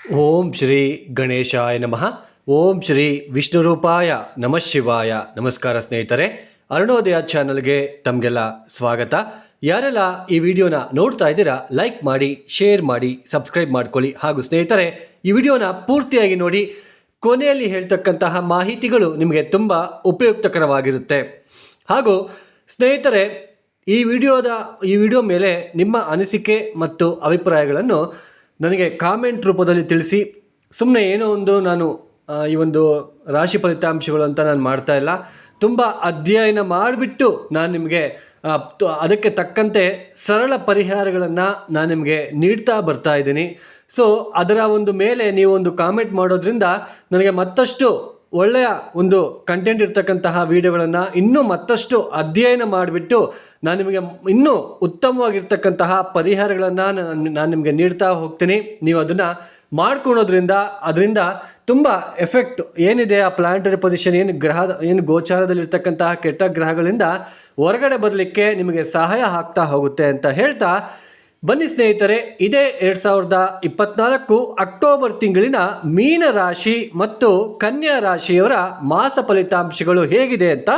ಓಂ ಶ್ರೀ ಗಣೇಶಾಯ ನಮಃ. ಓಂ ಶ್ರೀ ವಿಷ್ಣುರೂಪಾಯ ನಮಃ ಶಿವಾಯ. ನಮಸ್ಕಾರ ಸ್ನೇಹಿತರೆ, ಅರುಣೋದಯ ಚಾನಲ್ಗೆ ತಮಗೆಲ್ಲ ಸ್ವಾಗತ. ಯಾರೆಲ್ಲ ಈ ವಿಡಿಯೋನ ನೋಡ್ತಾ ಇದ್ದೀರಾ, ಲೈಕ್ ಮಾಡಿ, ಶೇರ್ ಮಾಡಿ, ಸಬ್ಸ್ಕ್ರೈಬ್ ಮಾಡ್ಕೊಳ್ಳಿ. ಹಾಗೂ ಸ್ನೇಹಿತರೆ, ಈ ವಿಡಿಯೋನ ಪೂರ್ತಿಯಾಗಿ ನೋಡಿ, ಕೊನೆಯಲ್ಲಿ ಹೇಳ್ತಕ್ಕಂತಹ ಮಾಹಿತಿಗಳು ನಿಮಗೆ ತುಂಬ ಉಪಯುಕ್ತಕರವಾಗಿರುತ್ತೆ. ಹಾಗೂ ಸ್ನೇಹಿತರೆ, ಈ ವಿಡಿಯೋದ, ಈ ವಿಡಿಯೋ ಮೇಲೆ ನಿಮ್ಮ ಅನಿಸಿಕೆ ಮತ್ತು ಅಭಿಪ್ರಾಯಗಳನ್ನು ನನಗೆ ಕಾಮೆಂಟ್ ರೂಪದಲ್ಲಿ ತಿಳಿಸಿ. ಸುಮ್ಮನೆ ಏನೋ ಒಂದು ನಾನು ಈ ಒಂದು ರಾಶಿ ಫಲಿತಾಂಶಗಳು ಅಂತ ನಾನು ಮಾಡ್ತಾ ಇಲ್ಲ. ತುಂಬ ಅಧ್ಯಯನ ಮಾಡಿಬಿಟ್ಟು ನಾನು ನಿಮಗೆ ಅದಕ್ಕೆ ತಕ್ಕಂತೆ ಸರಳ ಪರಿಹಾರಗಳನ್ನು ನಾನು ನಿಮಗೆ ನೀಡ್ತಾ ಬರ್ತಾ ಇದ್ದೀನಿ. ಸೊ ಅದರ ಒಂದು ಮೇಲೆ ನೀವು ಒಂದು ಕಾಮೆಂಟ್ ಮಾಡೋದ್ರಿಂದ ನನಗೆ ಮತ್ತಷ್ಟು ಒಳ್ಳೆಯ ಒಂದು ಕಂಟೆಂಟ್ ಇರ್ತಕ್ಕಂತಹ ವಿಡಿಯೋಗಳನ್ನು ಇನ್ನೂ ಮತ್ತಷ್ಟು ಅಧ್ಯಯನ ಮಾಡಿಬಿಟ್ಟು ನಾನು ನಿಮಗೆ ಇನ್ನೂ ಉತ್ತಮವಾಗಿರ್ತಕ್ಕಂತಹ ಪರಿಹಾರಗಳನ್ನು ನಾನು ನಿಮಗೆ ನೀಡ್ತಾ ಹೋಗ್ತೀನಿ. ನೀವು ಅದನ್ನು ಮಾಡ್ಕೊಳೋದ್ರಿಂದ, ಅದರಿಂದ ತುಂಬ ಎಫೆಕ್ಟ್ ಏನಿದೆ ಆ ಪ್ಲಾನೆಟರಿ ಪೊಸಿಷನ್ ಏನು ಗ್ರಹ, ಏನು ಗೋಚಾರದಲ್ಲಿರ್ತಕ್ಕಂತಹ ಕೆಟ್ಟ ಗ್ರಹಗಳಿಂದ ಹೊರಗಡೆ ಬರಲಿಕ್ಕೆ ನಿಮಗೆ ಸಹಾಯ ಆಗ್ತಾ ಹೋಗುತ್ತೆ ಅಂತ ಹೇಳ್ತಾ ಬನ್ನಿ ಸ್ನೇಹಿತರೆ, ಇದೇ ಎರಡು ಸಾವಿರದ ಇಪ್ಪತ್ನಾಲ್ಕು ಅಕ್ಟೋಬರ್ ತಿಂಗಳಿನ ಮೀನ ರಾಶಿ ಮತ್ತು ಕನ್ಯಾ ರಾಶಿಯವರ ಮಾಸ ಫಲಿತಾಂಶಗಳು ಹೇಗಿದೆ ಅಂತ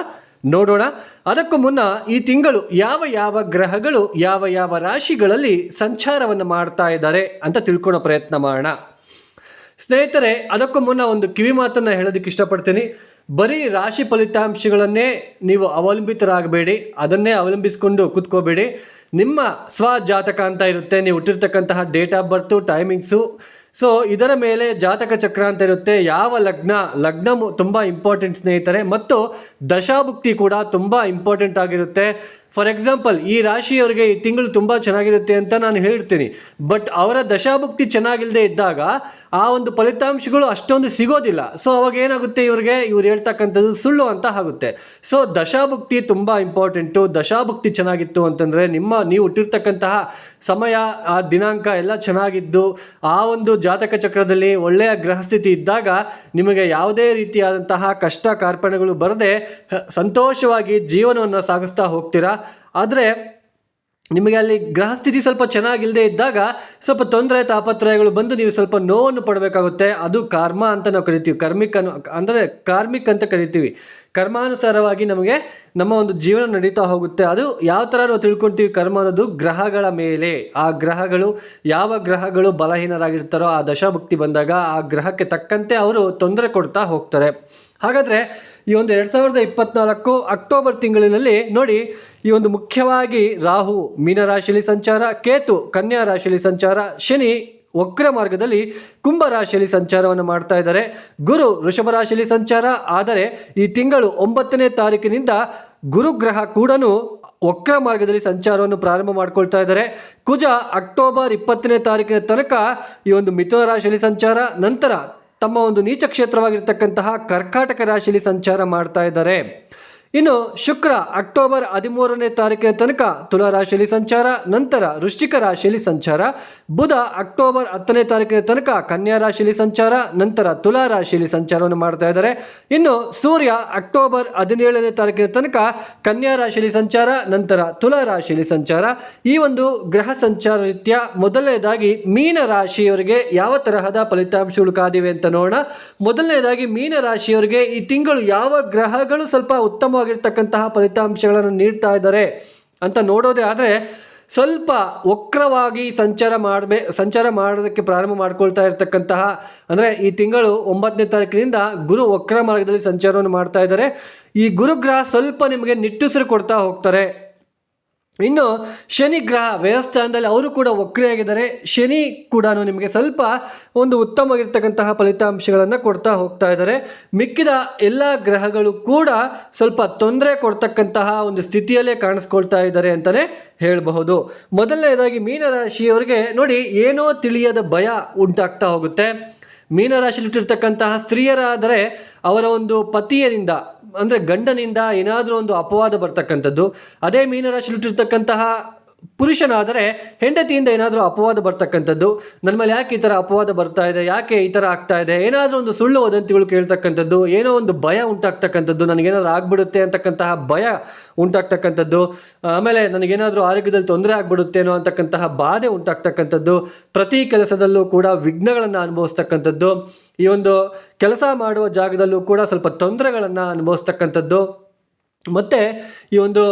ನೋಡೋಣ. ಅದಕ್ಕೂ ಮುನ್ನ ಈ ತಿಂಗಳು ಯಾವ ಯಾವ ಗ್ರಹಗಳು, ಯಾವ ಯಾವ ರಾಶಿಗಳಲ್ಲಿ ಸಂಚಾರವನ್ನು ಮಾಡ್ತಾ ಇದ್ದಾರೆ ಅಂತ ತಿಳ್ಕೊಳ್ಳೋ ಪ್ರಯತ್ನ ಮಾಡೋಣ. ಸ್ನೇಹಿತರೆ, ಅದಕ್ಕೂ ಮುನ್ನ ಒಂದು ಕಿವಿ ಮಾತನ್ನು ಹೇಳೋದಕ್ಕೆ ಇಷ್ಟಪಡ್ತೀನಿ. ಬರೀ ರಾಶಿ ಫಲಿತಾಂಶಗಳನ್ನೇ ನೀವು ಅವಲಂಬಿತರಾಗಬೇಡಿ. ಅದನ್ನೇ ಅವಲಂಬಿಸಿಕೊಂಡು ಕೂತ್ಕೋಬೇಡಿ. ನಿಮ್ಮ ಸ್ವಜಾತಕ ಅಂತ ಇರುತ್ತೆ, ನೀವು ಹುಟ್ಟಿರ್ತಕ್ಕಂತಹ date of birth timings so ಇದರ ಮೇಲೆ ಜಾತಕ ಚಕ್ರ ಅಂತ ಇರುತ್ತೆ. ಯಾವ ಲಗ್ನ? ಲಗ್ನ ತುಂಬ ಇಂಪಾರ್ಟೆಂಟ್ ಸ್ನೇಹಿತರೆ. ಮತ್ತು ದಶಾಭುಕ್ತಿ ಕೂಡ ತುಂಬ ಇಂಪಾರ್ಟೆಂಟ್ ಆಗಿರುತ್ತೆ. ಫಾರ್ ಎಕ್ಸಾಂಪಲ್ ಈ ರಾಶಿಯವರಿಗೆ ಈ ತಿಂಗಳು ತುಂಬ ಚೆನ್ನಾಗಿರುತ್ತೆ ಅಂತ ನಾನು ಹೇಳ್ತೀನಿ. ಬಟ್ ಅವರ ದಶಾಭುಕ್ತಿ ಚೆನ್ನಾಗಿಲ್ಲದೆ ಇದ್ದಾಗ ಆ ಒಂದು ಫಲಿತಾಂಶಗಳು ಅಷ್ಟೊಂದು ಸಿಗೋದಿಲ್ಲ. ಸೊ ಅವಾಗ ಏನಾಗುತ್ತೆ ಇವ್ರಿಗೆ? ಇವ್ರು ಹೇಳ್ತಕ್ಕಂಥದ್ದು ಸುಳ್ಳು ಅಂತ ಆಗುತ್ತೆ. ಸೊ ದಶಾಭುಕ್ತಿ ತುಂಬ ಇಂಪಾರ್ಟೆಂಟು ದಶಾಭುಕ್ತಿ ಚೆನ್ನಾಗಿತ್ತು ಅಂತಂದರೆ ನಿಮ್ಮ, ನೀವು ಹುಟ್ಟಿರ್ತಕ್ಕಂತಹ ಸಮಯ, ಆ ದಿನಾಂಕ ಎಲ್ಲ ಚೆನ್ನಾಗಿದ್ದು, ಆ ಒಂದು ಜಾತಕ ಚಕ್ರದಲ್ಲಿ ಒಳ್ಳೆಯ ಗ್ರಹಸ್ಥಿತಿ ಇದ್ದಾಗ ನಿಮಗೆ ಯಾವುದೇ ರೀತಿಯಾದಂತಹ ಕಷ್ಟ ಕಾರ್ಪಣೆಗಳು ಬರದೆ ಸಂತೋಷವಾಗಿ ಜೀವನವನ್ನು ಸಾಗಿಸ್ತಾ ಹೋಗ್ತೀರಾ? ಆದರೆ ನಿಮಗೆ ಅಲ್ಲಿ ಗ್ರಹಸ್ಥಿತಿ ಸ್ವಲ್ಪ ಚೆನ್ನಾಗಿಲ್ಲದೆ ಇದ್ದಾಗ ಸ್ವಲ್ಪ ತೊಂದರೆ ತಾಪತ್ರಯಗಳು ಬಂದು ನೀವು ಸ್ವಲ್ಪ ನೋವನ್ನು ಪಡಬೇಕಾಗುತ್ತೆ. ಅದು ಕರ್ಮ ಅಂತ ನಾವು ಕರಿತೀವಿ. ಕರ್ಮಿಕ್ ಅಂದರೆ ಕಾರ್ಮಿಕ್ ಅಂತ ಕರಿತೀವಿ. ಕರ್ಮಾನುಸಾರವಾಗಿ ನಮಗೆ ನಮ್ಮ ಒಂದು ಜೀವನ ನಡೀತಾ ಹೋಗುತ್ತೆ. ಅದು ಯಾವ ಥರ ನಾವು ತಿಳ್ಕೊಳ್ತೀವಿ ಕರ್ಮ ಅನ್ನೋದು ಗ್ರಹಗಳ ಮೇಲೆ. ಆ ಗ್ರಹಗಳು ಯಾವ ಗ್ರಹಗಳು ಬಲಹೀನರಾಗಿರ್ತಾರೋ ಆ ದಶಾಭಕ್ತಿ ಬಂದಾಗ ಆ ಗ್ರಹಕ್ಕೆ ತಕ್ಕಂತೆ ಅವರು ತೊಂದರೆ ಕೊಡ್ತಾ ಹೋಗ್ತಾರೆ. ಹಾಗಾದರೆ ಈ ಒಂದು ಎರಡು ಸಾವಿರದ ಇಪ್ಪತ್ನಾಲ್ಕು ಅಕ್ಟೋಬರ್ ತಿಂಗಳಿನಲ್ಲಿ ನೋಡಿ, ಈ ಒಂದು ಮುಖ್ಯವಾಗಿ ರಾಹು ಮೀನರಾಶಿಯಲ್ಲಿ ಸಂಚಾರ, ಕೇತು, ಕನ್ಯಾ ರಾಶಿಯಲ್ಲಿ ಸಂಚಾರ, ಶನಿ ವಕ್ರ ಮಾರ್ಗದಲ್ಲಿ ಕುಂಭ ರಾಶಿಯಲ್ಲಿ ಸಂಚಾರವನ್ನು ಮಾಡ್ತಾ ಇದ್ದಾರೆ. ಗುರು ವೃಷಭ ರಾಶಿಯಲ್ಲಿ ಸಂಚಾರ, ಆದರೆ ಈ ತಿಂಗಳು ಒಂಬತ್ತನೇ ತಾರೀಕಿನಿಂದ ಗುರುಗ್ರಹ ಕೂಡ ವಕ್ರ ಮಾರ್ಗದಲ್ಲಿ ಸಂಚಾರವನ್ನು ಪ್ರಾರಂಭ ಮಾಡ್ಕೊಳ್ತಾ ಇದ್ದಾರೆ. ಕುಜ ಅಕ್ಟೋಬರ್ ಇಪ್ಪತ್ತನೇ ತಾರೀಕಿನ ತನಕ ಈ ಒಂದು ಮಿಥುನ ರಾಶಿಯಲ್ಲಿ ಸಂಚಾರ, ನಂತರ ತಮ್ಮ ಒಂದು ನೀಚ ಕ್ಷೇತ್ರವಾಗಿರ್ತಕ್ಕಂತಹ ಕರ್ಕಾಟಕ ರಾಶಿಯಲ್ಲಿ ಸಂಚಾರ ಮಾಡ್ತಾ ಇದ್ದಾರೆ. ಇನ್ನು ಶುಕ್ರ ಅಕ್ಟೋಬರ್ ಹದಿಮೂರನೇ ತಾರೀಕಿನ ತನಕ ತುಲಾ ರಾಶಿಯಲ್ಲಿ ಸಂಚಾರ, ನಂತರ ವೃಶ್ಚಿಕ ರಾಶಿಯಲ್ಲಿ ಸಂಚಾರ, ಬುಧ ಅಕ್ಟೋಬರ್ ಹತ್ತನೇ ತಾರೀಕಿನ ತನಕ ಕನ್ಯಾ ರಾಶಿಯಲ್ಲಿ ಸಂಚಾರ, ನಂತರ ತುಲಾ ರಾಶಿಯಲ್ಲಿ ಸಂಚಾರವನ್ನು ಮಾಡ್ತಾ ಇದ್ದಾರೆ. ಇನ್ನು ಸೂರ್ಯ ಅಕ್ಟೋಬರ್ ಹದಿನೇಳನೇ ತಾರೀಕಿನ ತನಕ ಕನ್ಯಾ ರಾಶಿಯಲ್ಲಿ ಸಂಚಾರ, ನಂತರ ತುಲಾ ರಾಶಿಯಲ್ಲಿ ಸಂಚಾರ. ಈ ಒಂದು ಗ್ರಹ ಸಂಚಾರ ರೀತಿಯ ಮೊದಲನೇದಾಗಿ ಮೀನ ರಾಶಿಯವರಿಗೆ ಯಾವ ತರಹದ ಫಲಿತಾಂಶಗಳು ಕಾದಿವೆ ಅಂತ ನೋಡೋಣ. ಮೊದಲನೇದಾಗಿ ಮೀನ ರಾಶಿಯವರಿಗೆ ಈ ತಿಂಗಳು ಯಾವ ಗ್ರಹಗಳು ಸ್ವಲ್ಪ ಉತ್ತಮವಾಗಿರ್ತಕ್ಕಂತಹ ಫಲಿತಾಂಶಗಳನ್ನು ನೀಡ್ತಾ ಇದ್ದಾರೆ ಅಂತ ನೋಡೋದೇ ಆದರೆ ಸ್ವಲ್ಪ ವಕ್ರವಾಗಿ ಸಂಚಾರ ಮಾಡಬೇ ಸಂಚಾರ ಮಾಡೋದಕ್ಕೆ ಪ್ರಾರಂಭ ಮಾಡ್ಕೊಳ್ತಾ ಇರತಕ್ಕಂತಹ, ಅಂದರೆ ಈ ತಿಂಗಳು ಒಂಬತ್ತನೇ ತಾರೀಕಿನಿಂದ ಗುರು ವಕ್ರ ಮಾರ್ಗದಲ್ಲಿ ಸಂಚಾರವನ್ನು ಮಾಡ್ತಾ ಇದ್ದಾರೆ. ಈ ಗುರುಗ್ರಹ ಸ್ವಲ್ಪ ನಿಮಗೆ ನಿಟ್ಟುಸಿರು ಕೊಡ್ತಾ ಹೋಗ್ತಾರೆ. ಇನ್ನು ಶನಿ ಗ್ರಹ ವ್ಯವಸ್ಥಾನದಲ್ಲಿ ಅವರು ಕೂಡ ವಕ್ರಿಯಾಗಿದ್ದಾರೆ. ಶನಿ ಕೂಡ ನಿಮಗೆ ಸ್ವಲ್ಪ ಒಂದು ಉತ್ತಮವಾಗಿರ್ತಕ್ಕಂತಹ ಫಲಿತಾಂಶಗಳನ್ನು ಕೊಡ್ತಾ ಹೋಗ್ತಾ ಇದ್ದಾರೆ. ಮಿಕ್ಕಿದ ಎಲ್ಲ ಗ್ರಹಗಳು ಕೂಡ ಸ್ವಲ್ಪ ತೊಂದರೆ ಕೊಡ್ತಕ್ಕಂತಹ ಒಂದು ಸ್ಥಿತಿಯಲ್ಲೇ ಕಾಣಿಸ್ಕೊಳ್ತಾ ಇದ್ದಾರೆ ಅಂತಲೇ ಹೇಳಬಹುದು. ಮೊದಲನೇದಾಗಿ ಮೀನರಾಶಿಯವರಿಗೆ ನೋಡಿ ಏನೋ ತಿಳಿಯದ ಭಯ ಉಂಟಾಗ್ತಾ ಹೋಗುತ್ತೆ. ಮೀನರಾಶಿಲಿಟ್ಟಿರ್ತಕ್ಕಂತಹ ಸ್ತ್ರೀಯರಾದರೆ ಅವರ ಒಂದು ಪತಿಯರಿಂದ ಅಂದರೆ ಗಂಡನಿಂದ ಏನಾದರೂ ಒಂದು ಅಪವಾದ ಬರ್ತಕ್ಕಂಥದ್ದು, ಅದೇ ಮೀನರಾಶಿ ಹುಟ್ಟಿರ್ತಕ್ಕಂತಹ ಪುರುಷನಾದರೆ ಹೆಂಡತಿಯಿಂದ ಏನಾದರೂ ಅಪವಾದ ಬರ್ತಕ್ಕಂಥದ್ದು, ನನ್ನ ಮೇಲೆ ಯಾಕೆ ಈ ಥರ ಅಪವಾದ ಬರ್ತಾ ಇದೆ, ಯಾಕೆ ಈ ಥರ ಆಗ್ತಾ ಇದೆ, ಏನಾದರೂ ಒಂದು ಸುಳ್ಳು ವದಂತಿಗಳು ಕೇಳ್ತಕ್ಕಂಥದ್ದು, ಏನೋ ಒಂದು ಭಯ ಉಂಟಾಗ್ತಕ್ಕಂಥದ್ದು, ನನಗೇನಾದರೂ ಆಗ್ಬಿಡುತ್ತೆ ಅಂತಕ್ಕಂತಹ ಭಯ ಉಂಟಾಗ್ತಕ್ಕಂಥದ್ದು, ಆಮೇಲೆ ನನಗೇನಾದರೂ ಆರೋಗ್ಯದಲ್ಲಿ ತೊಂದರೆ ಆಗ್ಬಿಡುತ್ತೇನೋ ಅಂತಕ್ಕಂತಹ ಬಾಧೆ ಉಂಟಾಗ್ತಕ್ಕಂಥದ್ದು, ಪ್ರತಿ ಕೆಲಸದಲ್ಲೂ ಕೂಡ ವಿಘ್ನಗಳನ್ನು ಅನುಭವಿಸ್ತಕ್ಕಂಥದ್ದು ಈ ಒಂದು ಕೆಲಸ ಮಾಡುವ ಜಾಗದಲ್ಲೂ ಕೂಡ ಸ್ವಲ್ಪ ತೊಂದರೆಗಳನ್ನು ಅನುಭವಿಸ್ತಕ್ಕಂಥದ್ದು. ಮತ್ತು ಈ ಒಂದು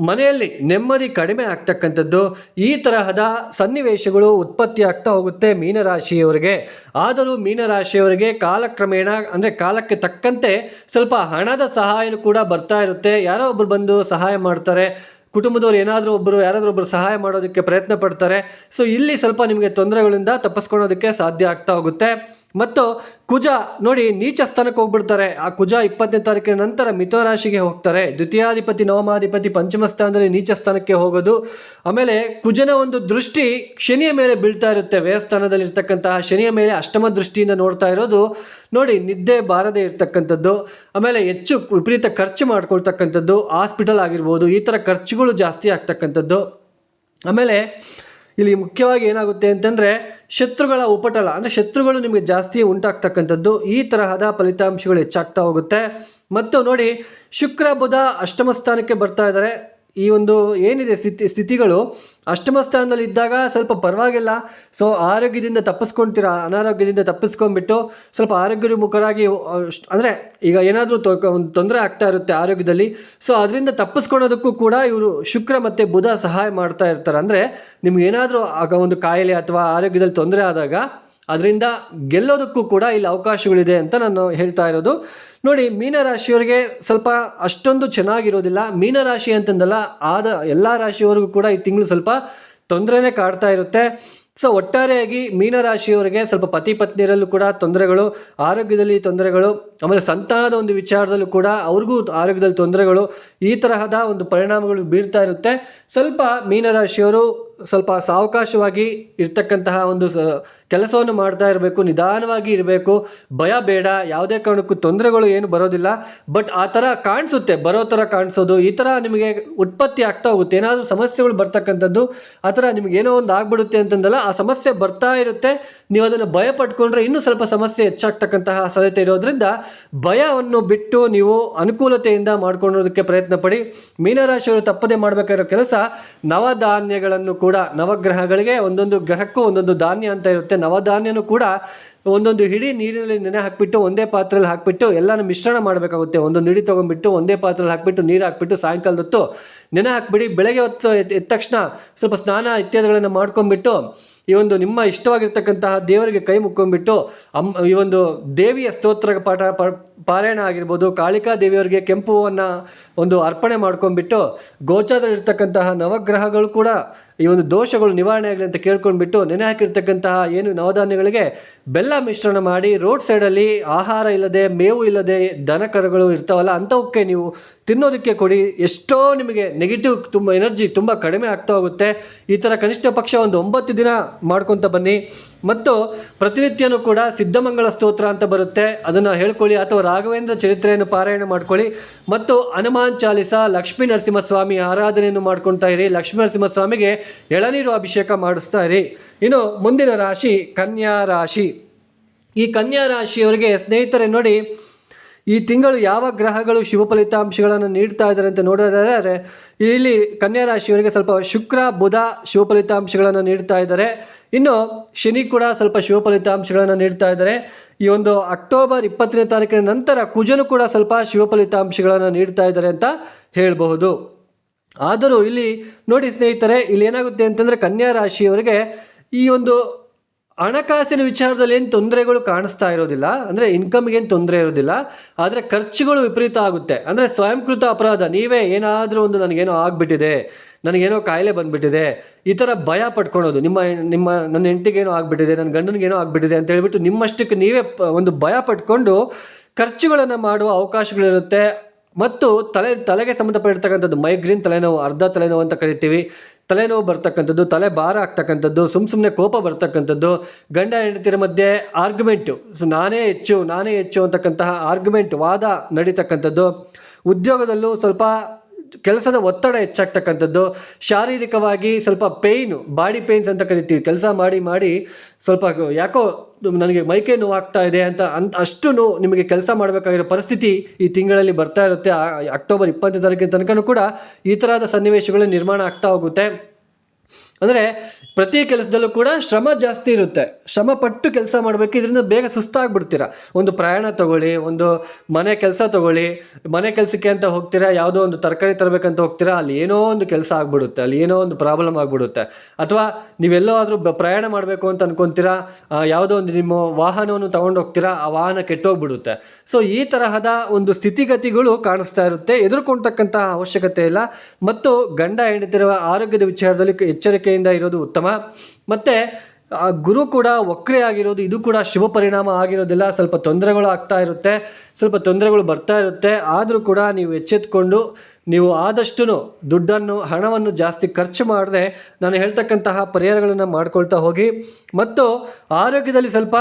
ಮನೆಯಲ್ಲಿ ನೆಮ್ಮದಿ ಕಡಿಮೆ ಆಗ್ತಕ್ಕಂಥದ್ದು. ಈ ತರಹದ ಸನ್ನಿವೇಶಗಳು ಉತ್ಪತ್ತಿ ಆಗ್ತಾ ಹೋಗುತ್ತೆ ಮೀನರಾಶಿಯವರಿಗೆ. ಆದರೂ ಮೀನರಾಶಿಯವರಿಗೆ ಕಾಲಕ್ರಮೇಣ, ಅಂದರೆ ಕಾಲಕ್ಕೆ ತಕ್ಕಂತೆ ಸ್ವಲ್ಪ ಹಣದ ಸಹಾಯನೂ ಕೂಡ ಬರ್ತಾ ಇರುತ್ತೆ. ಯಾರೋ ಒಬ್ಬರು ಬಂದು ಸಹಾಯ ಮಾಡ್ತಾರೆ. ಕುಟುಂಬದವ್ರು ಏನಾದರೂ ಒಬ್ಬರು ಯಾರಾದರೂ ಒಬ್ಬರು ಸಹಾಯ ಮಾಡೋದಕ್ಕೆ ಪ್ರಯತ್ನ ಪಡ್ತಾರೆ. ಸೊ, ಇಲ್ಲಿ ಸ್ವಲ್ಪ ನಿಮಗೆ ತೊಂದರೆಗಳಿಂದ ತಪ್ಪಿಸ್ಕೊಳೋದಕ್ಕೆ ಸಾಧ್ಯ ಆಗ್ತಾ ಹೋಗುತ್ತೆ. ಮತ್ತು ಕುಜ ನೋಡಿ ನೀಚ ಸ್ಥಾನಕ್ಕೆ ಹೋಗ್ಬಿಡ್ತಾರೆ. ಆ ಕುಜ ಇಪ್ಪತ್ತನೇ ತಾರೀಕಿನ ನಂತರ ಮಿಥುನ ರಾಶಿಗೆ ಹೋಗ್ತಾರೆ. ದ್ವಿತೀಯಾಧಿಪತಿ, ನವಮಾಧಿಪತಿ, ಪಂಚಮ ಸ್ಥಾನದಲ್ಲಿ ನೀಚ ಸ್ಥಾನಕ್ಕೆ ಹೋಗೋದು. ಆಮೇಲೆ ಕುಜನ ಒಂದು ದೃಷ್ಟಿ ಶನಿಯ ಮೇಲೆ ಬೀಳ್ತಾ ಇರುತ್ತೆ. ವ್ಯಯಸ್ಥಾನದಲ್ಲಿ ಇರ್ತಕ್ಕಂತಹ ಶನಿಯ ಮೇಲೆ ಅಷ್ಟಮ ದೃಷ್ಟಿಯಿಂದ ನೋಡ್ತಾ ಇರೋದು. ನೋಡಿ ನಿದ್ದೆ ಬಾರದೆ ಇರತಕ್ಕಂಥದ್ದು. ಆಮೇಲೆ ಹೆಚ್ಚು ವಿಪರೀತ ಖರ್ಚು ಮಾಡ್ಕೊಳ್ತಕ್ಕಂಥದ್ದು. ಹಾಸ್ಪಿಟಲ್ ಆಗಿರ್ಬೋದು, ಈ ಥರ ಖರ್ಚುಗಳು ಜಾಸ್ತಿ ಆಗ್ತಕ್ಕಂಥದ್ದು. ಆಮೇಲೆ ಇಲ್ಲಿ ಮುಖ್ಯವಾಗಿ ಏನಾಗುತ್ತೆ ಅಂತಂದರೆ ಶತ್ರುಗಳ ಉಪಟಳ, ಅಂದರೆ ಶತ್ರುಗಳು ನಿಮಗೆ ಜಾಸ್ತಿ ಉಂಟಾಗ್ತಕ್ಕಂಥದ್ದು, ಈ ತರಹದ ಫಲಿತಾಂಶಗಳು ಹೆಚ್ಚಾಗ್ತಾ ಹೋಗುತ್ತೆ. ಮತ್ತು ನೋಡಿ, ಶುಕ್ರ, ಬುಧ ಅಷ್ಟಮ ಸ್ಥಾನಕ್ಕೆ ಬರ್ತಾ ಇದ್ದಾರೆ ಈ ಒಂದು ಏನಿದೆ ಸ್ಥಿತಿ, ಸ್ಥಿತಿಗಳು ಅಷ್ಟಮ ಸ್ಥಾನದಲ್ಲಿ ಇದ್ದಾಗ ಸ್ವಲ್ಪ ಪರವಾಗಿಲ್ಲ. ಸೊ ಆರೋಗ್ಯದಿಂದ ತಪ್ಪಿಸ್ಕೊಳ್ತೀರಾ ಅನಾರೋಗ್ಯದಿಂದ ತಪ್ಪಿಸ್ಕೊಂಡ್ಬಿಟ್ಟು ಸ್ವಲ್ಪ ಆರೋಗ್ಯಮುಖರಾಗಿ ಅಂದರೆ ಈಗ ಏನಾದರೂ ಒಂದು ತೊಂದರೆ ಆಗ್ತಾ ಇರುತ್ತೆ ಆರೋಗ್ಯದಲ್ಲಿ. ಸೊ ಅದರಿಂದ ತಪ್ಪಿಸ್ಕೊಳೋದಕ್ಕೂ ಕೂಡ ಇವರು ಶುಕ್ರ ಮತ್ತು ಬುಧ ಸಹಾಯ ಮಾಡ್ತಾ ಇರ್ತಾರೆ. ಅಂದರೆ ನಿಮ್ಗೆ ಏನಾದರೂ ಆಗ ಒಂದು ಕಾಯಿಲೆ ಅಥವಾ ಆರೋಗ್ಯದಲ್ಲಿ ತೊಂದರೆ ಆದಾಗ ಅದರಿಂದ ಗೆಲ್ಲೋದಕ್ಕೂ ಕೂಡ ಇಲ್ಲಿ ಅವಕಾಶಗಳಿದೆ ಅಂತ ನಾನು ಹೇಳ್ತಾ ಇರೋದು. ನೋಡಿ, ಮೀನರಾಶಿಯವರಿಗೆ ಸ್ವಲ್ಪ ಅಷ್ಟೊಂದು ಚೆನ್ನಾಗಿರೋದಿಲ್ಲ. ಮೀನರಾಶಿ ಅಂತಂದಲ್ಲ, ಆದ ಎಲ್ಲ ರಾಶಿಯವರೆಗೂ ಕೂಡ ಈ ತಿಂಗಳು ಸ್ವಲ್ಪ ತೊಂದರೆನೇ ಕಾಡ್ತಾ ಇರುತ್ತೆ. ಸೊ, ಒಟ್ಟಾರೆಯಾಗಿ ಮೀನರಾಶಿಯವರಿಗೆ ಸ್ವಲ್ಪ ಪತಿ ಪತ್ನಿಯರಲ್ಲೂ ಕೂಡ ತೊಂದರೆಗಳು, ಆರೋಗ್ಯದಲ್ಲಿ ತೊಂದರೆಗಳು, ಆಮೇಲೆ ಸಂತಾನದ ಒಂದು ವಿಚಾರದಲ್ಲೂ ಕೂಡ ಅವ್ರಿಗೂ ಆರೋಗ್ಯದಲ್ಲಿ ತೊಂದರೆಗಳು ಈ ತರಹದ ಒಂದು ಪರಿಣಾಮಗಳು ಬೀರ್ತಾ ಇರುತ್ತೆ. ಸ್ವಲ್ಪ ಮೀನರಾಶಿಯವರು ಸ್ವಲ್ಪ ಸಾವಕಾಶವಾಗಿ ಇರ್ತಕ್ಕಂತಹ ಒಂದು ಸ, ಕೆಲಸವನ್ನು ಮಾಡ್ತಾ ಇರಬೇಕು, ನಿಧಾನವಾಗಿ ಇರಬೇಕು. ಭಯ ಬೇಡ, ಯಾವುದೇ ಕಾರಣಕ್ಕೂ ತೊಂದರೆಗಳು ಏನು ಬರೋದಿಲ್ಲ. ಬಟ್ ಆ ಥರ ಕಾಣಿಸುತ್ತೆ, ಬರೋ ಥರ ಕಾಣಿಸೋದು. ಈ ಥರ ನಿಮಗೆ ಉತ್ಪತ್ತಿ ಆಗ್ತಾ ಹೋಗುತ್ತೆ. ಏನಾದರೂ ಸಮಸ್ಯೆಗಳು ಬರ್ತಕ್ಕಂಥದ್ದು, ಆ ಥರ ನಿಮ್ಗೆ ಏನೋ ಒಂದು ಆಗ್ಬಿಡುತ್ತೆ ಅಂತಂದಲ್ಲ, ಆ ಸಮಸ್ಯೆ ಬರ್ತಾ ಇರುತ್ತೆ. ನೀವು ಅದನ್ನು ಭಯ ಪಟ್ಕೊಂಡ್ರೆ ಇನ್ನೂ ಸ್ವಲ್ಪ ಸಮಸ್ಯೆ ಹೆಚ್ಚಾಗ್ತಕ್ಕಂತಹ ಸಾಧ್ಯತೆ ಇರೋದ್ರಿಂದ ಭಯವನ್ನು ಬಿಟ್ಟು ನೀವು ಅನುಕೂಲತೆಯಿಂದ ಮಾಡ್ಕೊಳ್ಳೋದಕ್ಕೆ ಪ್ರಯತ್ನ ಪಡಿ ಮೀನರಾಶಿಯವರು ತಪ್ಪದೆ ಮಾಡಬೇಕಾಗಿರೋ ಕೆಲಸ ನವಧಾನ್ಯಗಳನ್ನು ಕೂಡ ನವಗ್ರಹಗಳಿಗೆ ಒಂದೊಂದು ಗ್ರಹಕ್ಕೂ ಒಂದೊಂದು ಧಾನ್ಯ ಅಂತ ಇರುತ್ತೆ. ನವಧಾನ್ಯನೂ ಕೂಡ ಒಂದೊಂದು ಹಿಡಿ ನೀರಿನಲ್ಲಿ ನೆನೆ ಹಾಕ್ಬಿಟ್ಟು, ಒಂದೇ ಪಾತ್ರೆಯಲ್ಲಿ ಹಾಕ್ಬಿಟ್ಟು, ಎಲ್ಲನೂ ಮಿಶ್ರಣ ಮಾಡಬೇಕಾಗುತ್ತೆ. ಒಂದೊಂದು ಹಿಡಿ ತೊಗೊಂಡ್ಬಿಟ್ಟು, ಒಂದೇ ಪಾತ್ರೆಯಲ್ಲಿ ಹಾಕ್ಬಿಟ್ಟು, ನೀರು ಹಾಕ್ಬಿಟ್ಟು ಸಾಯಂಕಾಲದ ಹೊತ್ತು ನೆನೆ ಹಾಕ್ಬಿಡಿ. ಬೆಳಗ್ಗೆ ಹೊತ್ತು ಎದ್ದ ತಕ್ಷಣ ಸ್ವಲ್ಪ ಸ್ನಾನ ಇತ್ಯಾದಿಗಳನ್ನು ಮಾಡ್ಕೊಂಡ್ಬಿಟ್ಟು, ಈ ಒಂದು ನಿಮ್ಮ ಇಷ್ಟವಾಗಿರ್ತಕ್ಕಂತಹ ದೇವರಿಗೆ ಕೈ ಮುಕ್ಕೊಂಡ್ಬಿಟ್ಟು ಅಮ್ಮ ಈ ಒಂದು ದೇವಿಯ ಸ್ತೋತ್ರ ಪಾಠ ಪಾರಾಯಣ ಆಗಿರ್ಬೋದು, ಕಾಳಿಕಾ ದೇವಿಯವರಿಗೆ ಕೆಂಪುವನ್ನು ಒಂದು ಅರ್ಪಣೆ ಮಾಡ್ಕೊಂಡ್ಬಿಟ್ಟು, ಗೋಚಾರದಲ್ಲಿರ್ತಕ್ಕಂತಹ ನವಗ್ರಹಗಳು ಕೂಡ ಈ ಒಂದು ದೋಷಗಳು ನಿವಾರಣೆ ಆಗಲಿ ಅಂತ ಕೇಳ್ಕೊಂಡ್ಬಿಟ್ಟು, ನೆನೆ ಹಾಕಿರ್ತಕ್ಕಂತಹ ಏನು ನವಧಾನ್ಯಗಳಿಗೆ ಬೆಲ್ಲ ಮಿಶ್ರಣ ಮಾಡಿ ರೋಡ್ ಸೈಡಲ್ಲಿ ಆಹಾರ ಇಲ್ಲದೆ, ಮೇವು ಇಲ್ಲದೆ ದನ ಕರುಗಳು ಇರ್ತಾವಲ್ಲ, ಅಂಥವಕ್ಕೆ ನೀವು ತಿನ್ನೋದಕ್ಕೆ ಕೊಡಿ. ಎಷ್ಟೋ ನಿಮಗೆ ನೆಗೆಟಿವ್ ತುಂಬ ಎನರ್ಜಿ ತುಂಬ ಕಡಿಮೆ ಆಗ್ತಾ ಹೋಗುತ್ತೆ. ಈ ಥರ ಕನಿಷ್ಠ ಪಕ್ಷ ಒಂದು ಒಂಬತ್ತು ದಿನ ಮಾಡ್ಕೊತ ಬನ್ನಿ. ಮತ್ತು ಪ್ರತಿನಿತ್ಯನೂ ಕೂಡ ಸಿದ್ಧಮಂಗಳ ಸ್ತೋತ್ರ ಅಂತ ಬರುತ್ತೆ. ಅದನ್ನು ಹೇಳ್ಕೊಳ್ಳಿ. ಅಥವಾ ರಾಘವೇಂದ್ರ ಚರಿತ್ರೆಯನ್ನು ಪಾರಾಯಣ ಮಾಡ್ಕೊಳ್ಳಿ. ಮತ್ತು ಹನುಮಾನ್ ಚಾಲಿಸ, ಲಕ್ಷ್ಮೀ ನರಸಿಂಹಸ್ವಾಮಿ ಆರಾಧನೆಯನ್ನು ಮಾಡ್ಕೊತಾ ಇರಿ. ಲಕ್ಷ್ಮೀ ನರಸಿಂಹಸ್ವಾಮಿಗೆ ಎಳನೀರು ಅಭಿಷೇಕ ಮಾಡಿಸ್ತಾ ಇರಿ. ಇನ್ನು ಮುಂದಿನ ರಾಶಿ, ಕನ್ಯಾ ರಾಶಿ. ಈ ಕನ್ಯಾ ರಾಶಿಯವರಿಗೆ ಸ್ನೇಹಿತರೆ ನೋಡಿ, ಈ ತಿಂಗಳು ಯಾವ ಗ್ರಹಗಳು ಶುಭ ಫಲಿತಾಂಶಗಳನ್ನು ನೀಡ್ತಾ ಇದ್ದಾರೆ ಅಂತ ನೋಡೋದಾದರೆ, ಇಲ್ಲಿ ಕನ್ಯಾ ರಾಶಿಯವರಿಗೆ ಸ್ವಲ್ಪ ಶುಕ್ರ, ಬುಧ ಶುಭ ಫಲಿತಾಂಶಗಳನ್ನು ನೀಡ್ತಾ ಇದ್ದಾರೆ. ಇನ್ನು ಶನಿ ಕೂಡ ಸ್ವಲ್ಪ ಶುಭ ಫಲಿತಾಂಶಗಳನ್ನು ನೀಡ್ತಾ ಇದ್ದಾರೆ. ಈ ಒಂದು ಅಕ್ಟೋಬರ್ ಇಪ್ಪತ್ತನೇ ತಾರೀಕಿನ ನಂತರ ಕುಜನು ಕೂಡ ಸ್ವಲ್ಪ ಶುಭ ಫಲಿತಾಂಶಗಳನ್ನು ನೀಡ್ತಾ ಇದ್ದಾರೆ ಅಂತ ಹೇಳಬಹುದು. ಆದರೂ ಇಲ್ಲಿ ನೋಡಿ ಸ್ನೇಹಿತರೆ, ಇಲ್ಲಿ ಏನಾಗುತ್ತೆ ಅಂತಂದರೆ ಕನ್ಯಾ ರಾಶಿಯವರಿಗೆ ಈ ಒಂದು ಹಣಕಾಸಿನ ವಿಚಾರದಲ್ಲಿ ಏನು ತೊಂದರೆಗಳು ಕಾಣಿಸ್ತಾ ಇರೋದಿಲ್ಲ, ಅಂದರೆ ಇನ್ಕಮ್ಗೆ ಏನು ತೊಂದರೆ ಇರೋದಿಲ್ಲ, ಆದರೆ ಖರ್ಚುಗಳು ವಿಪರೀತ ಆಗುತ್ತೆ. ಅಂದರೆ ಸ್ವಯಂಕೃತ ಅಪರಾಧ, ನೀವೇ ಏನಾದರೂ ಒಂದು ನನಗೇನೋ ಆಗಿಬಿಟ್ಟಿದೆ, ನನಗೇನೋ ಕಾಯಿಲೆ ಬಂದುಬಿಟ್ಟಿದೆ, ಈ ಥರ ಭಯ ಪಡ್ಕೊಳೋದು. ನಿಮ್ಮ ನಿಮ್ಮ, ನನ್ನ ಹೆಂಡತಿಗೇನೋ ಆಗಿಬಿಟ್ಟಿದೆ, ನನ್ನ ಗಂಡನಿಗೇನೋ ಆಗಿಬಿಟ್ಟಿದೆ ಅಂತ ಹೇಳ್ಬಿಟ್ಟು ನಿಮ್ಮಷ್ಟಕ್ಕೆ ನೀವೇ ಒಂದು ಭಯ ಪಟ್ಕೊಂಡು ಖರ್ಚುಗಳನ್ನು ಮಾಡುವ ಅವಕಾಶಗಳಿರುತ್ತೆ. ಮತ್ತು ತಲೆ, ತಲೆಗೆ ಸಂಬಂಧಪಟ್ಟಿರ್ತಕ್ಕಂಥದ್ದು ಮೈಗ್ರೀನ್ ತಲೆನೋವು, ಅರ್ಧ ತಲೆನೋವು ಅಂತ ಕರಿತೀವಿ. ತಲೆನೋವು ಬರ್ತಕ್ಕಂಥದ್ದು, ತಲೆ ಭಾರ ಆಗ್ತಕ್ಕಂಥದ್ದು ಸುಮ್ಮ ಸುಮ್ಮನೆ ಕೋಪ ಬರ್ತಕ್ಕಂಥದ್ದು, ಗಂಡ ಹೆಂಡತಿರ ಮಧ್ಯೆ ಆರ್ಗ್ಯುಮೆಂಟು ಸೊ ನಾನೇ ಹೆಚ್ಚು ನಾನೇ ಹೆಚ್ಚು ಅಂತಕ್ಕಂತಹ ಆರ್ಗ್ಯುಮೆಂಟ್ ವಾದ ನಡೀತಕ್ಕಂಥದ್ದು. ಉದ್ಯೋಗದಲ್ಲೂ ಸ್ವಲ್ಪ ಕೆಲಸದ ಒತ್ತಡ ಹೆಚ್ಚಾಗ್ತಕ್ಕಂಥದ್ದು, ಶಾರೀರಿಕವಾಗಿ ಸ್ವಲ್ಪ ಪೇಯ್ನು ಬಾಡಿ ಪೇಯ್ನ್ಸ್ ಅಂತ ಕರಿತೀವಿ. ಕೆಲಸ ಮಾಡಿ ಮಾಡಿ ಸ್ವಲ್ಪ ಯಾಕೋ ನನಗೆ ಮೈಕೈ ನೋವು ಆಗ್ತಾ ಇದೆ ಅಂತ ಅಂತ ಅಷ್ಟು ನಿಮಗೆ ಕೆಲಸ ಮಾಡಬೇಕಾಗಿರೋ ಪರಿಸ್ಥಿತಿ ಈ ತಿಂಗಳಲ್ಲಿ ಬರ್ತಾ ಇರುತ್ತೆ. ಅಕ್ಟೋಬರ್ ಇಪ್ಪತ್ತನೇ ತಾರೀಕಿನ ತನಕನೂ ಕೂಡ ಈ ಥರದ ಸನ್ನಿವೇಶಗಳು ನಿರ್ಮಾಣ ಆಗ್ತಾ ಹೋಗುತ್ತೆ. ಅಂದರೆ ಪ್ರತಿ ಕೆಲಸದಲ್ಲೂ ಕೂಡ ಶ್ರಮ ಜಾಸ್ತಿ ಇರುತ್ತೆ. ಶ್ರಮ ಪಟ್ಟು ಕೆಲಸ ಮಾಡಬೇಕು, ಇದರಿಂದ ಬೇಗ ಸುಸ್ತಾಗ್ಬಿಡ್ತೀರ. ಒಂದು ಪ್ರಯಾಣ ತಗೊಳ್ಳಿ, ಒಂದು ಮನೆ ಕೆಲಸ ತಗೊಳ್ಳಿ, ಮನೆ ಕೆಲಸಕ್ಕೆ ಅಂತ ಹೋಗ್ತೀರಾ, ಯಾವುದೋ ಒಂದು ತರಕಾರಿ ತರಬೇಕಂತ ಹೋಗ್ತೀರಾ, ಅಲ್ಲಿ ಏನೋ ಒಂದು ಕೆಲಸ ಆಗ್ಬಿಡುತ್ತೆ, ಅಲ್ಲಿ ಏನೋ ಒಂದು ಪ್ರಾಬ್ಲಮ್ ಆಗಿಬಿಡುತ್ತೆ. ಅಥವಾ ನೀವೆಲ್ಲೋ ಆದರೂ ಪ್ರಯಾಣ ಮಾಡಬೇಕು ಅಂತ ಅನ್ಕೊಂತೀರಾ ಯಾವುದೋ ಒಂದು ನಿಮ್ಮ ವಾಹನವನ್ನು ತಗೊಂಡು ಹೋಗ್ತೀರಾ, ಆ ವಾಹನ ಕೆಟ್ಟೋಗ್ಬಿಡುತ್ತೆ. ಸೊ ಈ ತರಹದ ಒಂದು ಸ್ಥಿತಿಗತಿಗಳು ಕಾಣಿಸ್ತಾ ಇರುತ್ತೆ. ಎದುರ್ಕೊಳ್ತಕ್ಕಂತಹ ಅವಶ್ಯಕತೆ ಇಲ್ಲ. ಮತ್ತು ಗಂಡ ಹೆಂಡತಿರುವ ಆರೋಗ್ಯದ ವಿಚಾರದಲ್ಲಿ ಎಚ್ಚರಿಕೆಯಿಂದ ಇರೋದು ಉತ್ತಮ. ಮತ್ತು, ಆ ಗುರು ಕೂಡ ವಕ್ರೆ ಆಗಿರೋದು, ಇದು ಕೂಡ ಶುಭ ಪರಿಣಾಮ ಆಗಿರೋದಿಲ್ಲ. ಸ್ವಲ್ಪ ತೊಂದರೆಗಳು ಆಗ್ತಾ ಇರುತ್ತೆ. ಸ್ವಲ್ಪ ತೊಂದರೆಗಳು ಬರ್ತಾ ಇರುತ್ತೆ. ಆದರೂ ಕೂಡ ನೀವು ಎಚ್ಚೆತ್ಕೊಂಡು, ನೀವು ಆದಷ್ಟು ದುಡ್ಡನ್ನು, ಹಣವನ್ನು ಜಾಸ್ತಿ ಖರ್ಚು ಮಾಡದೆ ನಾನು ಹೇಳ್ತಕ್ಕಂತಹ ಪರಿಹಾರಗಳನ್ನು ಮಾಡ್ಕೊಳ್ತಾ ಹೋಗಿ. ಮತ್ತು ಆರೋಗ್ಯದಲ್ಲಿ ಸ್ವಲ್ಪ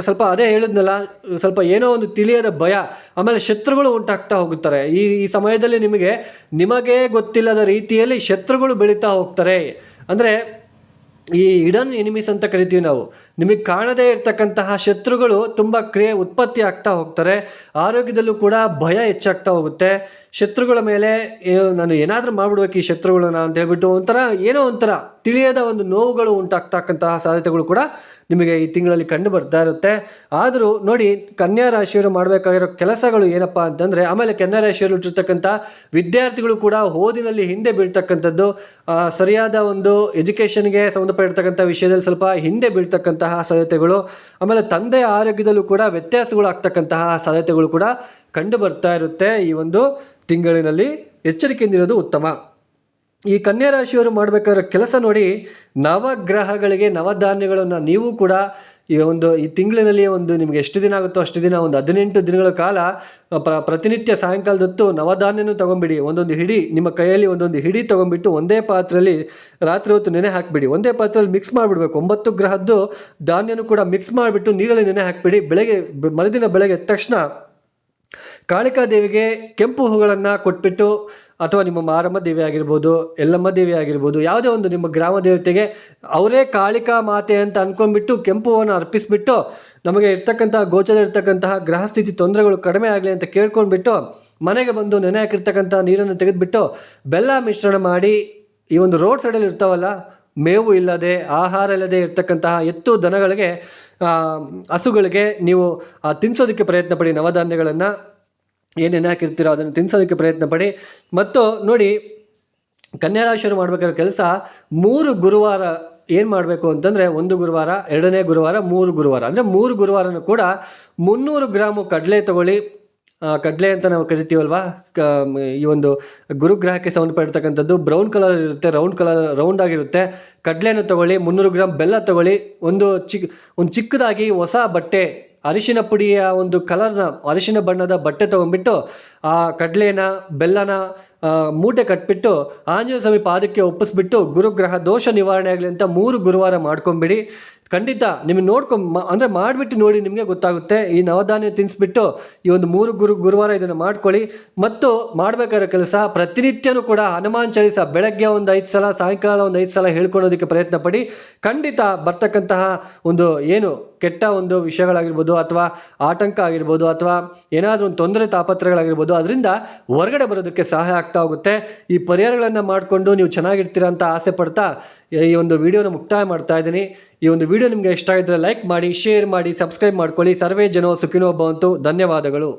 ಸ್ವಲ್ಪ ಅದೇ ಹೇಳಿದ್ನಲ್ಲ, ಸ್ವಲ್ಪ ಏನೋ ಒಂದು ತಿಳಿಯದ ಭಯ, ಆಮೇಲೆ ಶತ್ರುಗಳು ಉಂಟಾಗ್ತಾ ಹೋಗುತ್ತಾರೆ. ಈ ಈ ಸಮಯದಲ್ಲಿ ನಿಮಗೆ, ನಿಮಗೇ ಗೊತ್ತಿಲ್ಲದ ರೀತಿಯಲ್ಲಿ ಶತ್ರುಗಳು ಬೆಳೀತಾ ಹೋಗ್ತಾರೆ. ಅಂದರೆ ಈ ಇಡನ್ ಎನಿಮೀಸ್ ಅಂತ ಕರಿತೀವಿ ನಾವು. ನಿಮಗೆ ಕಾಣದೇ ಇರತಕ್ಕಂತಹ ಶತ್ರುಗಳು ತುಂಬ ಕ್ರಿಯೆ ಉತ್ಪತ್ತಿ ಆಗ್ತಾ ಹೋಗ್ತಾರೆ. ಆರೋಗ್ಯದಲ್ಲೂ ಕೂಡ ಭಯ ಹೆಚ್ಚಾಗ್ತಾ ಹೋಗುತ್ತೆ. ಶತ್ರುಗಳ ಮೇಲೆ ನಾನು ಏನಾದರೂ ಮಾಡಿಬಿಡ್ಬೇಕು ಈ ಶತ್ರುಗಳನ್ನ ಅಂತ ಹೇಳ್ಬಿಟ್ಟು ಒಂಥರ ಏನೋ ಒಂಥರ ತಿಳಿಯದ ಒಂದು ನೋವುಗಳು ಉಂಟಾಗ್ತಕ್ಕಂತಹ ಸಾಧ್ಯತೆಗಳು ಕೂಡ ನಿಮಗೆ ಈ ತಿಂಗಳಲ್ಲಿ ಕಂಡು ಬರ್ತಾ ಇರುತ್ತೆ. ಆದರೂ ನೋಡಿ, ಕನ್ಯಾ ರಾಶಿಯವರು ಮಾಡಬೇಕಾಗಿರೋ ಕೆಲಸಗಳು ಏನಪ್ಪ ಅಂತಂದರೆ, ಆಮೇಲೆ ಕನ್ಯಾ ರಾಶಿಯವರು ಇಟ್ಟಿರ್ತಕ್ಕಂಥ ವಿದ್ಯಾರ್ಥಿಗಳು ಕೂಡ ಓದಿನಲ್ಲಿ ಹಿಂದೆ ಬೀಳ್ತಕ್ಕಂಥದ್ದು ಸರಿಯಾದ ಒಂದು ಎಜುಕೇಷನ್ಗೆ ಸಂಬಂಧಪಟ್ಟಿರ್ತಕ್ಕಂಥ ವಿಷಯದಲ್ಲಿ ಸ್ವಲ್ಪ ಹಿಂದೆ ಬೀಳ್ತಕ್ಕಂತಹ ಸಾಧ್ಯತೆಗಳು, ಆಮೇಲೆ ತಂದೆಯ ಆರೋಗ್ಯದಲ್ಲೂ ಕೂಡ ವ್ಯತ್ಯಾಸಗಳು ಆಗ್ತಕ್ಕಂತಹ ಸಾಧ್ಯತೆಗಳು ಕೂಡ ಕಂಡು ಬರ್ತಾ ಇರುತ್ತೆ ಈ ಒಂದು ತಿಂಗಳಿನಲ್ಲಿ. ಎಚ್ಚರಿಕೆಯಿಂದಿರೋದು ಉತ್ತಮ. ಈ ಕನ್ಯಾ ರಾಶಿಯವರು ಮಾಡಬೇಕಾದ್ರೆ ಕೆಲಸ ನೋಡಿ, ನವಗ್ರಹಗಳಿಗೆ ನವಧಾನ್ಯಗಳನ್ನು ನೀವು ಕೂಡ ಈ ಒಂದು, ಈ ತಿಂಗಳಿನಲ್ಲಿ ಒಂದು ನಿಮಗೆ ಎಷ್ಟು ದಿನ ಆಗುತ್ತೋ ಅಷ್ಟು ದಿನ, ಒಂದು ಹದಿನೆಂಟು ದಿನಗಳ ಕಾಲ ಪ್ರ, ಪ್ರತಿನಿತ್ಯ ಸಾಯಂಕಾಲದೊತ್ತು ನವಧಾನ್ಯನೂ ತೊಗೊಂಬಿಡಿ. ಒಂದೊಂದು ಹಿಡಿ, ನಿಮ್ಮ ಕೈಯಲ್ಲಿ ಒಂದೊಂದು ಹಿಡಿ ತೊಗೊಂಬಿಟ್ಟು ಒಂದೇ ಪಾತ್ರೆಯಲ್ಲಿ ರಾತ್ರಿ ಹೊತ್ತು ನೆನೆ ಹಾಕಿಬಿಡಿ. ಒಂದೇ ಪಾತ್ರೆಯಲ್ಲಿ ಮಿಕ್ಸ್ ಮಾಡಿಬಿಡ್ಬೇಕು. ಒಂಬತ್ತು ಗ್ರಹದ್ದು ಧಾನ್ಯನೂ ಕೂಡ ಮಿಕ್ಸ್ ಮಾಡಿಬಿಟ್ಟು ನೀರಲ್ಲಿ ನೆನೆ ಹಾಕಿಬಿಡಿ. ಬೆಳಗ್ಗೆ, ಮರುದಿನ ಬೆಳಗ್ಗೆ ಎದ್ದ ತಕ್ಷಣ ಕಾಳಿಕಾ ದೇವಿಗೆ ಕೆಂಪು ಹೂಗಳನ್ನು ಕೊಟ್ಬಿಟ್ಟು ಅಥವಾ ನಿಮ್ಮ ಮಾರಮ್ಮ ದೇವಿ ಆಗಿರ್ಬೋದು, ಎಲ್ಲಮ್ಮ ದೇವಿ ಆಗಿರ್ಬೋದು, ಯಾವುದೇ ಒಂದು ನಿಮ್ಮ ಗ್ರಾಮ ದೇವತೆಗೆ ಅವರೇ ಕಾಳಿಕಾ ಮಾತೆ ಅಂತ ಅಂದ್ಕೊಂಡ್ಬಿಟ್ಟು ಕೆಂಪು ಹೂವನ್ನು ಅರ್ಪಿಸ್ಬಿಟ್ಟು ನಮಗೆ ಇರ್ತಕ್ಕಂತಹ, ಗೋಚರ ಇರ್ತಕ್ಕಂತಹ ಗ್ರಹ ಸ್ಥಿತಿ ತೊಂದರೆಗಳು ಕಡಿಮೆ ಆಗಲಿ ಅಂತ ಕೇಳ್ಕೊಂಡ್ಬಿಟ್ಟು ಮನೆಗೆ ಬಂದು ನೆನೆ ಹಾಕಿರ್ತಕ್ಕಂಥ ನೀರನ್ನು ತೆಗೆದುಬಿಟ್ಟು ಬೆಲ್ಲ ಮಿಶ್ರಣ ಮಾಡಿ ಈ ಒಂದು ರೋಡ್ ಸೈಡಲ್ಲಿ ಇರ್ತಾವಲ್ಲ, ಮೇವು ಇಲ್ಲದೆ, ಆಹಾರ ಇಲ್ಲದೆ ಇರ್ತಕ್ಕಂತಹ ಎತ್ತು ದನಗಳಿಗೆ ಹಸುಗಳಿಗೆ ನೀವು ತಿನ್ನಿಸೋದಕ್ಕೆ ಪ್ರಯತ್ನ ಪಡಿ ನವಧಾನ್ಯಗಳನ್ನು ಏನೇನು ಹಾಕಿರ್ತೀರೋ ಅದನ್ನು ತಿನ್ಸೋದಕ್ಕೆ ಪ್ರಯತ್ನ ಪಡಿ. ಮತ್ತು ನೋಡಿ ಕನ್ಯಾ ರಾಶಿಯವರು ಮಾಡಬೇಕಾದ ಕೆಲಸ ಮೂರು ಗುರುವಾರ ಏನು ಮಾಡಬೇಕು ಅಂತಂದರೆ ಒಂದು ಗುರುವಾರ, ಎರಡನೇ ಗುರುವಾರ, ಮೂರು ಗುರುವಾರ. ಅಂದರೆ ಮೂರು ಗುರುವಾರನೂ ಕೂಡ ಮುನ್ನೂರು ಗ್ರಾಮು ಕಡಲೆ ತಗೊಳ್ಳಿ. ಕಡಲೆ ಅಂತ ನಾವು ಕರಿತೀವಲ್ವಾ? ಕ, ಈ ಒಂದು ಗುರುಗ್ರಹಕ್ಕೆ ಸಂಬಂಧಪಟ್ಟಿರ್ತಕ್ಕಂಥದ್ದು ಬ್ರೌನ್ ಕಲರ್ ಇರುತ್ತೆ, ರೌಂಡ್ ಕಲರ್, ರೌಂಡ್ ಆಗಿರುತ್ತೆ. ಕಡಲೆಯನ್ನು ತಗೊಳ್ಳಿ, ಮುನ್ನೂರು ಗ್ರಾಮ್ ಬೆಲ್ಲ ತಗೊಳ್ಳಿ. ಒಂದು ಚಿಕ್ಕ ಒಂದು ಚಿಕ್ಕದಾಗಿ ಹೊಸ ಬಟ್ಟೆ ಅರಿಶಿನ ಪುಡಿಯ ಒಂದು ಕಲರ್ನ ಅರಿಶಿನ ಬಣ್ಣದ ಬಟ್ಟೆ ತೊಗೊಂಡ್ಬಿಟ್ಟು, ಆ ಕಡಲೆನ, ಬೆಲ್ಲನ ಮೂಟೆ ಕಟ್ಬಿಟ್ಟು, ಆಂಜನೇಯ ಸ್ವಾಮಿ ಪಾದಕ್ಕೆ ಒಪ್ಪಿಸ್ಬಿಟ್ಟು, ಗುರುಗ್ರಹ ದೋಷ ನಿವಾರಣೆ ಆಗಲಿ ಅಂತ ಮೂರು ಗುರುವಾರ ಮಾಡ್ಕೊಂಬಿಡಿ. ಖಂಡಿತ ನಿಮಗೆ ನೋಡ್ಕೊಂಬ ಮ- ಅಂದರೆ ಮಾಡಿಬಿಟ್ಟು ನೋಡಿ ನಿಮಗೆ ಗೊತ್ತಾಗುತ್ತೆ. ಈ ನವಧಾನ್ಯ ತಿನ್ನಿಸ್ಬಿಟ್ಟು ಈ ಒಂದು ಮೂರು ಗುರು, ಗುರುವಾರ ಇದನ್ನು ಮಾಡ್ಕೊಳ್ಳಿ. ಮತ್ತು ಮಾಡಬೇಕಾದ ಕೆಲಸ ಪ್ರತಿನಿತ್ಯನೂ ಕೂಡ ಹನುಮಾನ್ ಚಾಲಿಸ ಬೆಳಗ್ಗೆ ಒಂದು ಐದು ಸಲ, ಸಾಯಂಕಾಲ ಒಂದು ಐದು ಸಲ ಹೇಳ್ಕೊಳೋದಕ್ಕೆ ಪ್ರಯತ್ನ ಪಡಿ. ಖಂಡಿತ ಬರ್ತಕ್ಕಂತಹ ಒಂದು ಏನು ಕೆಟ್ಟ ಒಂದು ವಿಷಯಗಳಾಗಿರ್ಬೋದು ಅಥವಾ ಆತಂಕ ಆಗಿರ್ಬೋದು ಅಥವಾ ಏನಾದರೂ ಒಂದು ತೊಂದರೆ ತಾಪತ್ರಗಳಾಗಿರ್ಬೋದು ಅದರಿಂದ ಹೊರಗಡೆ ಬರೋದಕ್ಕೆ ಸಹಾಯ ಆಗ್ತಾ ಹೋಗುತ್ತೆ. ಈ ಪರಿಹಾರಗಳನ್ನು ಮಾಡಿಕೊಂಡು ನೀವು ಚೆನ್ನಾಗಿರ್ತೀರ ಅಂತ ಆಸೆ ಪಡ್ತಾ ಈ ಒಂದು ವಿಡಿಯೋನ ಮುಕ್ತಾಯ ಮಾಡ್ತಾ ಇದ್ದೀನಿ. ಈ ಒಂದು ವಿಡಿಯೋ ನಿಮಗೆ ಇಷ್ಟ ಆಗಿದ್ರೆ ಲೈಕ್ ಮಾಡಿ ಶೇರ್ ಮಾಡಿ ಸಬ್ಸ್ಕ್ರೈಬ್ ಮಾಡ್ಕೊಳ್ಳಿ. ಸರ್ವೇ ಜನೋ ಸುಖಿನೋ ಭವಂತು. ಧನ್ಯವಾದಗಳು.